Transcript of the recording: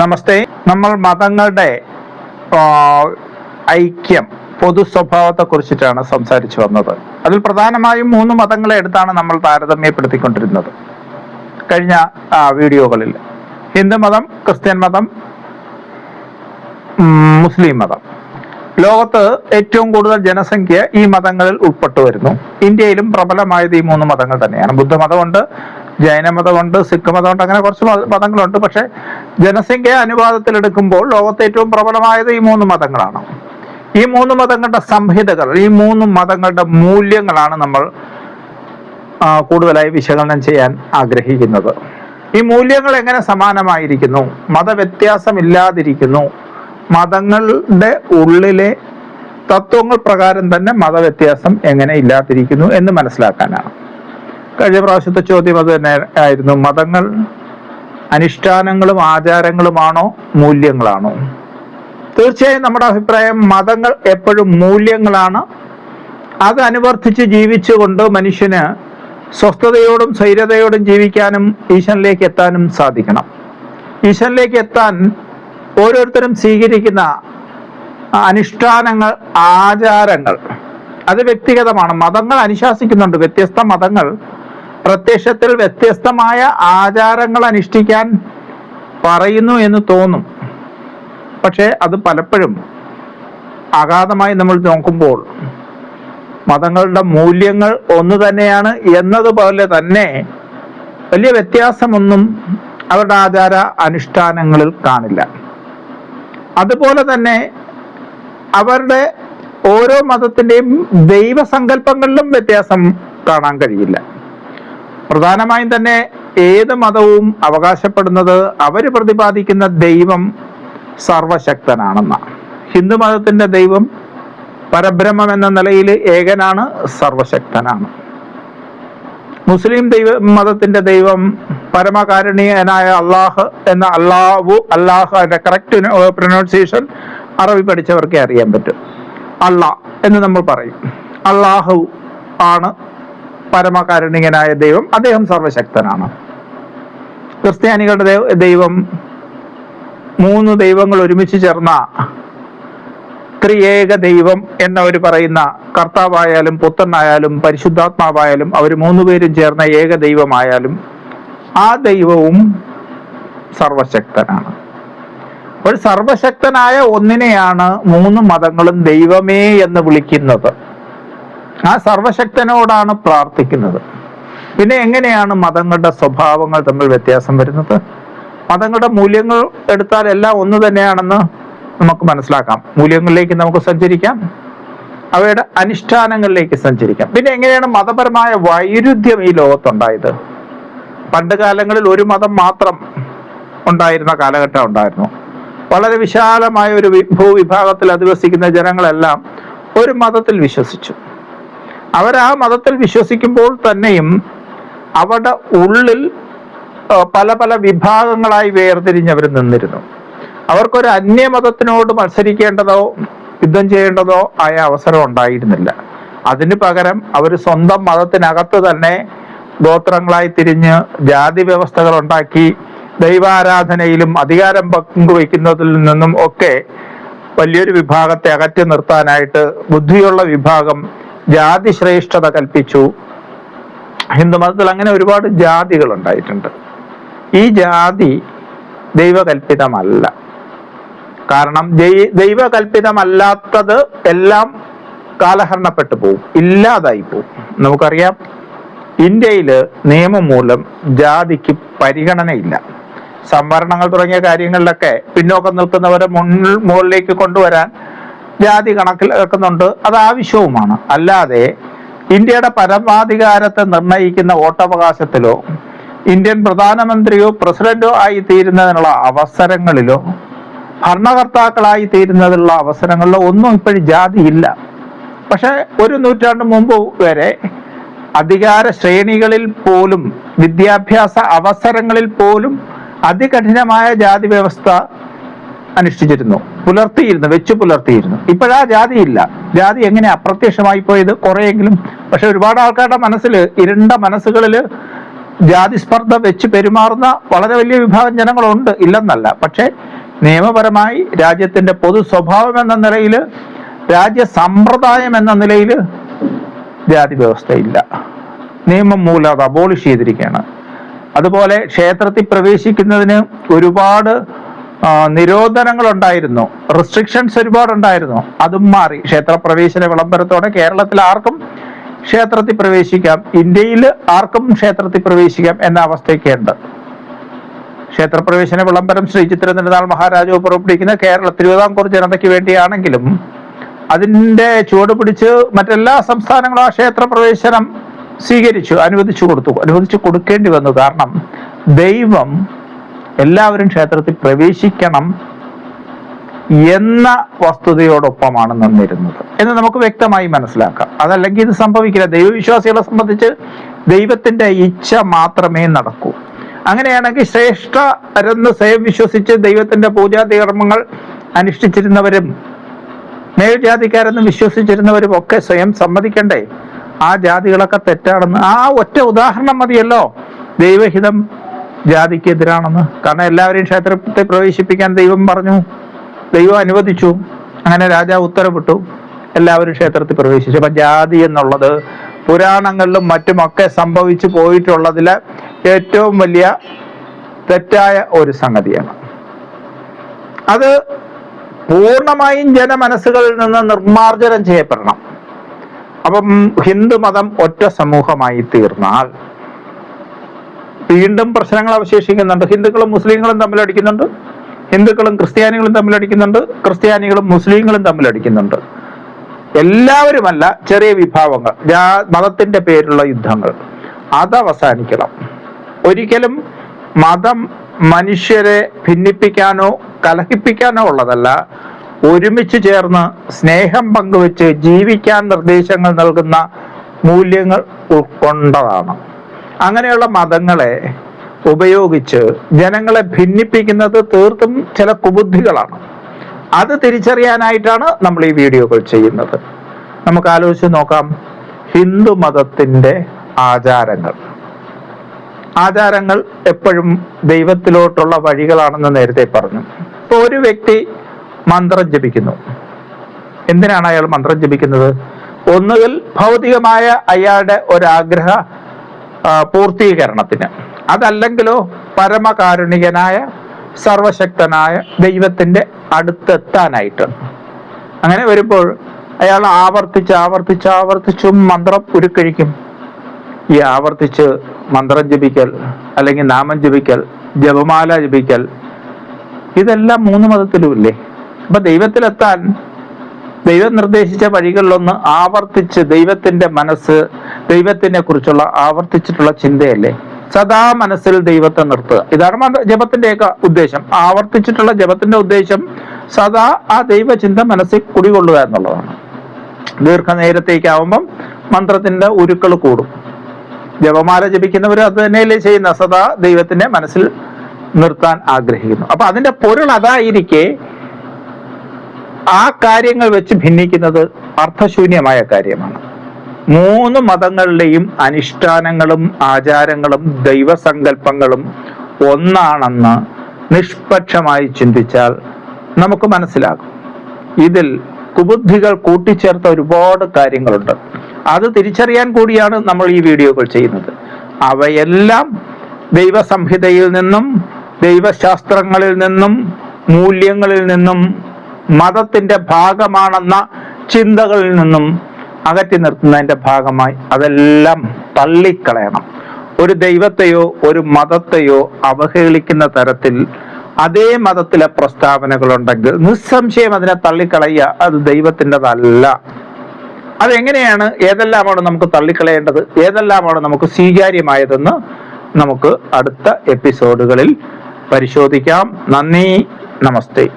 നമസ്തേ. നമ്മൾ മതങ്ങളുടെ ഐക്യം പൊതു സ്വഭാവത്തെ കുറിച്ചിട്ടാണ് സംസാരിച്ചു വന്നത്. അതിൽ പ്രധാനമായും മൂന്ന് മതങ്ങളെ എടുത്താണ് നമ്മൾ താരതമ്യപ്പെടുത്തിക്കൊണ്ടിരുന്നത്. കഴിഞ്ഞ വീഡിയോകളിൽ. ഹിന്ദു മതം ക്രിസ്ത്യൻ മതം മുസ്ലിം മതം. ലോകത്ത് ഏറ്റവും കൂടുതൽ ജനസംഖ്യ ഈ മതങ്ങളിൽ ഉൾപ്പെട്ടു വരുന്നു ഇന്ത്യയിലും പ്രബലമായത് ഈ മൂന്ന് മതങ്ങൾ തന്നെയാണ്. ബുദ്ധമതമുണ്ട് ജൈനമതമുണ്ട് സിഖ് മതമുണ്ട് അങ്ങനെ കുറച്ച് മത- മതങ്ങളുണ്ട്. പക്ഷേ ജനസംഖ്യ അനുപാതത്തിൽ എടുക്കുമ്പോൾ ലോകത്തെ ഏറ്റവും പ്രബലമായത് ഈ മൂന്ന് മതങ്ങളാണ്. ഈ മൂന്ന് മതങ്ങളുടെ സംഹിതകൾ ഈ മൂന്ന് മതങ്ങളുടെ മൂല്യങ്ങളാണ് നമ്മൾ കൂടുതലായി വിശകലനം ചെയ്യാൻ ആഗ്രഹിക്കുന്നത്. ഈ മൂല്യങ്ങൾ എങ്ങനെ സമാനമായിരിക്കുന്നു? മതവ്യത്യാസമില്ലാതിരിക്കുന്നു. മതങ്ങളുടെ ഉള്ളിലെ തത്വങ്ങൾ പ്രകാരം തന്നെ മതവ്യത്യാസം എങ്ങനെ ഇല്ലാതിരിക്കുന്നു എന്ന് മനസ്സിലാക്കാനാണ്. കഴിഞ്ഞ പ്രാവശ്യത്തെ ചോദ്യം അത് തന്നെ ആയിരുന്നു. മതങ്ങൾ അനുഷ്ഠാനങ്ങളും ആചാരങ്ങളുമാണോ മൂല്യങ്ങളാണോ? തീർച്ചയായും നമ്മുടെ അഭിപ്രായം മതങ്ങൾ എപ്പോഴും മൂല്യങ്ങളാണ്. അത് അനുവർത്തിച്ച് ജീവിച്ചുകൊണ്ട് മനുഷ്യന് സ്വസ്ഥതയോടും സ്ഥൈര്യതയോടും ജീവിക്കാനും ഈശ്വരനിലേക്ക് എത്താനും സാധിക്കണം. ഈശ്വരനിലേക്ക് എത്താൻ ഓരോരുത്തരും സ്വീകരിക്കുന്ന അനുഷ്ഠാനങ്ങൾ ആചാരങ്ങൾ അത് വ്യക്തിഗതമാണ്. മതങ്ങൾ അനുശാസിക്കുന്നുണ്ട്. വ്യത്യസ്ത മതങ്ങൾ പ്രത്യക്ഷത്തിൽ വ്യത്യസ്തമായ ആചാരങ്ങൾ അനുഷ്ഠിക്കാൻ പറയുന്നു എന്ന് തോന്നും. പക്ഷേ അത് പലപ്പോഴും അഗാധമായി നമ്മൾ നോക്കുമ്പോൾ മതങ്ങളുടെ മൂല്യങ്ങൾ ഒന്ന് തന്നെയാണ് എന്നതുപോലെ തന്നെ വലിയ വ്യത്യാസമൊന്നും അവരുടെ ആചാര അനുഷ്ഠാനങ്ങളിൽ കാണില്ല. അതുപോലെ തന്നെ അവരുടെ ഓരോ മതത്തിന്റെയും ദൈവസങ്കല്പങ്ങളിലും വ്യത്യാസം കാണാൻ കഴിയില്ല. പ്രധാനമായും തന്നെ ഏത് മതവും അവകാശപ്പെടുന്നത് അവർ പ്രതിപാദിക്കുന്ന ദൈവം സർവശക്തനാണെന്നാണ് ഹിന്ദു മതത്തിന്റെ ദൈവം പരബ്രഹ്മം എന്ന നിലയിൽ ഏകനാണ് സർവശക്തനാണ്. മുസ്ലിം ദൈവ മതത്തിന്റെ ദൈവം പരമകാരുണ്യനായ അള്ളാഹ് എന്ന അള്ളാഹു അള്ളാഹ് അതിന്റെ കറക്റ്റ് പ്രൊനൗൺസിയേഷൻ അറബി പഠിച്ചവർക്കേ അറിയാൻ പറ്റും. അള്ളാഹ് എന്ന് നമ്മൾ പറയും. അള്ളാഹു ആണ് പരമകാരുണികനായ ദൈവം അദ്ദേഹം സർവശക്തനാണ്. ക്രിസ്ത്യാനികളുടെ ദൈവം മൂന്ന് ദൈവങ്ങൾ ഒരുമിച്ച് ചേർന്ന ത്രിയേക ദൈവം എന്നവർ പറയുന്ന കർത്താവായാലും പുത്രനായാലും പരിശുദ്ധാത്മാവായാലും അവർ മൂന്നുപേരും ചേർന്ന ഏക ദൈവമായാലും ആ ദൈവവും സർവശക്തനാണ്. ഒരു സർവശക്തനായ ഒന്നിനെയാണ് മൂന്ന് മതങ്ങളും ദൈവമേ എന്ന് വിളിക്കുന്നത്. ആ സർവശക്തനോടാണ് പ്രാർത്ഥിക്കുന്നത്. പിന്നെ എങ്ങനെയാണ് മതങ്ങളുടെ സ്വഭാവങ്ങൾ തമ്മിൽ വ്യത്യാസം വരുന്നത്? മതങ്ങളുടെ മൂല്യങ്ങൾ എടുത്താൽ എല്ലാം ഒന്ന് തന്നെയാണെന്ന് നമുക്ക് മനസ്സിലാക്കാം. മൂല്യങ്ങളിലേക്ക് നമുക്ക് സഞ്ചരിക്കാം. അവയുടെ അനുഷ്ഠാനങ്ങളിലേക്ക് സഞ്ചരിക്കാം. പിന്നെ എങ്ങനെയാണ് മതപരമായ വൈരുദ്ധ്യം ഈ ലോകത്തുണ്ടായത്? പണ്ട് കാലങ്ങളിൽ ഒരു മതം മാത്രം ഉണ്ടായിരുന്ന കാലഘട്ടം ഉണ്ടായിരുന്നു. വളരെ വിശാലമായ ഒരു ഭൂവിഭാഗത്തിൽ അധിവസിക്കുന്ന ജനങ്ങളെല്ലാം ഒരു മതത്തിൽ വിശ്വസിച്ചു. അവർ ആ മതത്തിൽ വിശ്വസിക്കുമ്പോൾ തന്നെയും അവരുടെ ഉള്ളിൽ പല പല വിഭാഗങ്ങളായി വേർതിരിഞ്ഞവർ നിന്നിരുന്നു. അവർക്കൊരു അന്യമതത്തിനോട് മത്സരിക്കേണ്ടതോ യുദ്ധം ചെയ്യേണ്ടതോ ആയ അവസരം ഉണ്ടായിരുന്നില്ല. അതിന് പകരം അവർ സ്വന്തം മതത്തിനകത്ത് തന്നെ ഗോത്രങ്ങളായി തിരിഞ്ഞ് ജാതി വ്യവസ്ഥകൾ ഉണ്ടാക്കി ദൈവാരാധനയിലും അധികാരം പങ്കുവയ്ക്കുന്നതിൽ നിന്നും ഒക്കെ വലിയൊരു വിഭാഗത്തെ അകറ്റി നിർത്താനായിട്ട് ബുദ്ധിയുള്ള വിഭാഗം ജാതി ശ്രേഷ്ഠത കൽപ്പിച്ചു ഹിന്ദുമതത്തിൽ അങ്ങനെ ഒരുപാട് ജാതികൾ ഉണ്ടായിട്ടുണ്ട്. ഈ ജാതി ദൈവകൽപ്പിതമല്ല. കാരണം ദൈവകൽപ്പിതമല്ലാത്തത് എല്ലാം കാലഹരണപ്പെട്ടു പോകും ഇല്ലാതായി പോകും നമുക്കറിയാം ഇന്ത്യയിൽ നിയമം മൂലം ജാതിക്ക് പരിഗണനയില്ല. സംവരണങ്ങൾ തുടങ്ങിയ കാര്യങ്ങളിലൊക്കെ പിന്നോക്കം നിൽക്കുന്നവരെ മുന്നിൽ മുകളിലേക്ക് കൊണ്ടുവരാൻ ജാതി കണക്കിലാക്കുന്നുണ്ട് അത് ആവശ്യവുമാണ്. അല്ലാതെ ഇന്ത്യയുടെ പരമാധികാരത്തെ നിർണയിക്കുന്ന വോട്ടവകാശത്തിലോ ഇന്ത്യൻ പ്രധാനമന്ത്രിയോ പ്രസിഡന്റോ ആയി തീരുന്നതിനുള്ള അവസരങ്ങളിലോ ഭരണകർത്താക്കളായി തീരുന്നതിനുള്ള അവസരങ്ങളിലോ ഒന്നും ഇപ്പോഴും ജാതിയില്ല. പക്ഷെ ഒരു നൂറ്റാണ്ട് മുമ്പ് വരെ അധികാര ശ്രേണികളിൽ പോലും വിദ്യാഭ്യാസ അവസരങ്ങളിൽ പോലും അതികഠിനമായ ജാതി വ്യവസ്ഥ അനുഷ്ഠിച്ചിരുന്നു. പുലർത്തിയിരുന്നു വെച്ചു പുലർത്തിയിരുന്നു. ഇപ്പോഴാ ജാതി ഇല്ല ജാതി എങ്ങനെ അപ്രത്യക്ഷമായി പോയത് കുറെയെങ്കിലും പക്ഷെ ഒരുപാട് ആൾക്കാരുടെ മനസ്സിൽ ഇരുണ്ട മനസ്സുകളിൽ ജാതി സ്പർദ്ധ വെച്ച് പെരുമാറുന്ന വളരെ വലിയ വിഭാഗം ജനങ്ങളുണ്ട്. ഇല്ലെന്നല്ല. പക്ഷെ നിയമപരമായി രാജ്യത്തിന്റെ പൊതു സ്വഭാവം എന്ന നിലയിൽ രാജ്യ സമ്പ്രദായം എന്ന നിലയിൽ ജാതി വ്യവസ്ഥയില്ല. നിയമം മൂലം അബോളിഷ് ചെയ്തിരിക്കുകയാണ്. അതുപോലെ ക്ഷേത്രത്തിൽ പ്രവേശിക്കുന്നതിന് ഒരുപാട് നിരോധനങ്ങൾ ഉണ്ടായിരുന്നു റെസ്ട്രിക്ഷൻസ് ഒരുപാട് ഉണ്ടായിരുന്നു അതും മാറി. ക്ഷേത്ര പ്രവേശന വിളംബരത്തോടെ കേരളത്തിൽ ആർക്കും ക്ഷേത്രത്തിൽ പ്രവേശിക്കാം ഇന്ത്യയിൽ ആർക്കും ക്ഷേത്രത്തിൽ പ്രവേശിക്കാം എന്ന അവസ്ഥയൊക്കെയുണ്ട്. ക്ഷേത്രപ്രവേശന വിളംബരം ശ്രീ ചിത്രനിരുന്നാൾ മഹാരാജാവ് പുറപ്പെടുവിക്കുന്ന കേരള തിരുവിതാംകൂർ ജനതയ്ക്ക് വേണ്ടിയാണെങ്കിലും അതിന്റെ ചുവട് പിടിച്ച് മറ്റെല്ലാ സംസ്ഥാനങ്ങളും ആ ക്ഷേത്രപ്രവേശനം സ്വീകരിച്ചു അനുവദിച്ചു കൊടുത്തു അനുവദിച്ചു കൊടുക്കേണ്ടി വന്നു. കാരണം ദൈവം എല്ലാവരും ക്ഷേത്രത്തിൽ പ്രവേശിക്കണം എന്ന വസ്തുതയോടൊപ്പമാണ് നിന്നിരുന്നത്. എന്ന് നമുക്ക് വ്യക്തമായി മനസ്സിലാക്കാം. അതല്ലെങ്കിൽ ഇത് സംഭവിക്കില്ല. ദൈവവിശ്വാസികളെ സംബന്ധിച്ച് ദൈവത്തിന്റെ ഇച്ഛ മാത്രമേ നടക്കൂ. അങ്ങനെയാണെങ്കിൽ ശ്രേഷ്ഠരെന്ന് സ്വയം വിശ്വസിച്ച് ദൈവത്തിന്റെ പൂജാതി കർമ്മങ്ങൾ അനുഷ്ഠിച്ചിരുന്നവരും മേൽജാതിക്കാരെന്ന് വിശ്വസിച്ചിരുന്നവരും ഒക്കെ സ്വയം സമ്മതിക്കണ്ടേ? ആ ജാതികളൊക്കെ തെറ്റാണെന്ന് ആ ഒറ്റ ഉദാഹരണം മതിയല്ലോ. ദൈവഹിതം ജാതിക്ക് എതിരാണെന്ന് കാരണം എല്ലാവരെയും ക്ഷേത്രത്തെ പ്രവേശിപ്പിക്കാൻ ദൈവം പറഞ്ഞു. ദൈവം അനുവദിച്ചു. അങ്ങനെ രാജാവ് ഉത്തരവിട്ടു. എല്ലാവരും ക്ഷേത്രത്തിൽ പ്രവേശിച്ചു. അപ്പൊ ജാതി എന്നുള്ളത് പുരാണങ്ങളിലും മറ്റുമൊക്കെ സംഭവിച്ചു പോയിട്ടുള്ളതിൽ ഏറ്റവും വലിയ തെറ്റായ ഒരു സംഗതിയാണ്. അത് പൂർണമായും ജനമനസ്സുകളിൽ നിന്ന് നിർമാർജനം ചെയ്യപ്പെടണം. അപ്പം ഹിന്ദു മതം ഒറ്റ സമൂഹമായി തീർന്നാൽ വീണ്ടും പ്രശ്നങ്ങൾ അവശേഷിക്കുന്നുണ്ട്. ഹിന്ദുക്കളും മുസ്ലിങ്ങളും തമ്മിൽ അടിക്കുന്നുണ്ട്. ഹിന്ദുക്കളും ക്രിസ്ത്യാനികളും തമ്മിൽ അടിക്കുന്നുണ്ട്. ക്രിസ്ത്യാനികളും മുസ്ലിങ്ങളും തമ്മിൽ അടിക്കുന്നുണ്ട്. എല്ലാവരുമല്ല ചെറിയ വിഭാഗങ്ങൾ മതത്തിന്റെ പേരിലുള്ള യുദ്ധങ്ങൾ. അത് അവസാനിക്കണം. ഒരിക്കലും മതം മനുഷ്യരെ ഭിന്നിപ്പിക്കാനോ കലഹിപ്പിക്കാനോ ഉള്ളതല്ല. ഒരുമിച്ച് ചേർന്ന് സ്നേഹം പങ്കുവെച്ച് ജീവിക്കാൻ നിർദ്ദേശങ്ങൾ നൽകുന്ന മൂല്യങ്ങൾ ഉൾക്കൊണ്ടതാണ്. അങ്ങനെയുള്ള മതങ്ങളെ ഉപയോഗിച്ച് ജനങ്ങളെ ഭിന്നിപ്പിക്കുന്നത് തീർത്തും ചില കുബുദ്ധികളാണ്. അത് തിരിച്ചറിയാനായിട്ടാണ് നമ്മൾ ഈ വീഡിയോകൾ ചെയ്യുന്നത്. നമുക്ക് ആലോചിച്ച് നോക്കാം. ഹിന്ദു മതത്തിന്റെ ആചാരങ്ങൾ. ആചാരങ്ങൾ എപ്പോഴും ദൈവത്തിലോട്ടുള്ള വഴികളാണെന്ന് നേരത്തെ പറഞ്ഞു. ഇപ്പൊ ഒരു വ്യക്തി മന്ത്രം ജപിക്കുന്നു. എന്തിനാണ് അയാൾ മന്ത്രം ജപിക്കുന്നത്? ഒന്നുകിൽ ഭൗതികമായ അയാളുടെ ഒരാഗ്രഹ പൂർത്തീകരണത്തിന്. അതല്ലെങ്കിലോ പരമകാരുണികനായ സർവശക്തനായ ദൈവത്തിന്റെ അടുത്തെത്താനായിട്ട്. അങ്ങനെ വരുമ്പോൾ അയാൾ ആവർത്തിച്ച് ആവർത്തിച്ച് ആവർത്തിച്ചും മന്ത്രം ഉരുക്കഴിക്കും. ഈ ആവർത്തിച്ച് മന്ത്രം ജപിക്കൽ അല്ലെങ്കിൽ നാമം ജപിക്കൽ ജപമാല ജപിക്കൽ ഇതെല്ലാം മൂന്ന് മതത്തിലും ഇല്ലേ അപ്പൊ ദൈവത്തിലെത്താൻ ദൈവം നിർദ്ദേശിച്ച വഴികളിലൊന്ന് ആവർത്തിച്ച് ദൈവത്തിന്റെ മനസ്സ് ദൈവത്തിനെ കുറിച്ചുള്ള ആവർത്തിച്ചിട്ടുള്ള ചിന്തയല്ലേ? സദാ മനസ്സിൽ ദൈവത്തെ നിർത്തുക. ഇതാണ് ജപത്തിന്റെയൊക്കെ ഉദ്ദേശം. ആവർത്തിച്ചിട്ടുള്ള ജപത്തിന്റെ ഉദ്ദേശം സദാ ആ ദൈവചിന്ത മനസ്സിൽ കുടികൊള്ളുക എന്നുള്ളതാണ്. ദീർഘനേരത്തേക്കാവുമ്പം മന്ത്രത്തിന്റെ ഉരുക്കൾ കൂടും. ജപമാല ജപിക്കുന്നവർ അത് തന്നെയല്ലേ ചെയ്യുന്ന? സദാ ദൈവത്തിന്റെ മനസ്സിൽ നിർത്താൻ ആഗ്രഹിക്കുന്നു. അപ്പൊ അതിന്റെ പൊരുൾ അതായിരിക്കെ ആ കാര്യങ്ങൾ വെച്ച് ഭിന്നിക്കുന്നത് അർത്ഥശൂന്യമായ കാര്യമാണ്. മൂന്ന് മതങ്ങളുടെയും അനുഷ്ഠാനങ്ങളും ആചാരങ്ങളും ദൈവസങ്കല്പങ്ങളും ഒന്നാണെന്ന് നിഷ്പക്ഷമായി ചിന്തിച്ചാൽ നമുക്ക് മനസ്സിലാകും. ഇതിൽ കുബുദ്ധികൾ കൂട്ടിച്ചേർത്ത ഒരുപാട് കാര്യങ്ങളുണ്ട്. അത് തിരിച്ചറിയാൻ കൂടിയാണ് നമ്മൾ ഈ വീഡിയോകൾ ചെയ്യുന്നത്. അവയെല്ലാം ദൈവസംഹിതയിൽ നിന്നും ദൈവശാസ്ത്രങ്ങളിൽ നിന്നും മൂല്യങ്ങളിൽ നിന്നും മതത്തിന്റെ ഭാഗമാണെന്ന ചിന്തകളിൽ നിന്നും അകറ്റി നിർത്തുന്നതിന്റെ ഭാഗമായി അതെല്ലാം തള്ളിക്കളയണം. ഒരു ദൈവത്തെയോ ഒരു മതത്തെയോ അവഹേളിക്കുന്ന തരത്തിൽ അതേ മതത്തിലെ പ്രസ്താവനകൾ ഉണ്ടെങ്കിൽ നിസ്സംശയം അതിനെ തള്ളിക്കളയുക അത് ദൈവത്തിന്റെതല്ല. അതെങ്ങനെയാണ്? ഏതെല്ലാമാണ് നമുക്ക് തള്ളിക്കളയേണ്ടത്? ഏതെല്ലാമാണ് നമുക്ക് സ്വീകാര്യമായതെന്ന് നമുക്ക് അടുത്ത എപ്പിസോഡുകളിൽ പരിശോധിക്കാം. നന്ദി നമസ്തേ.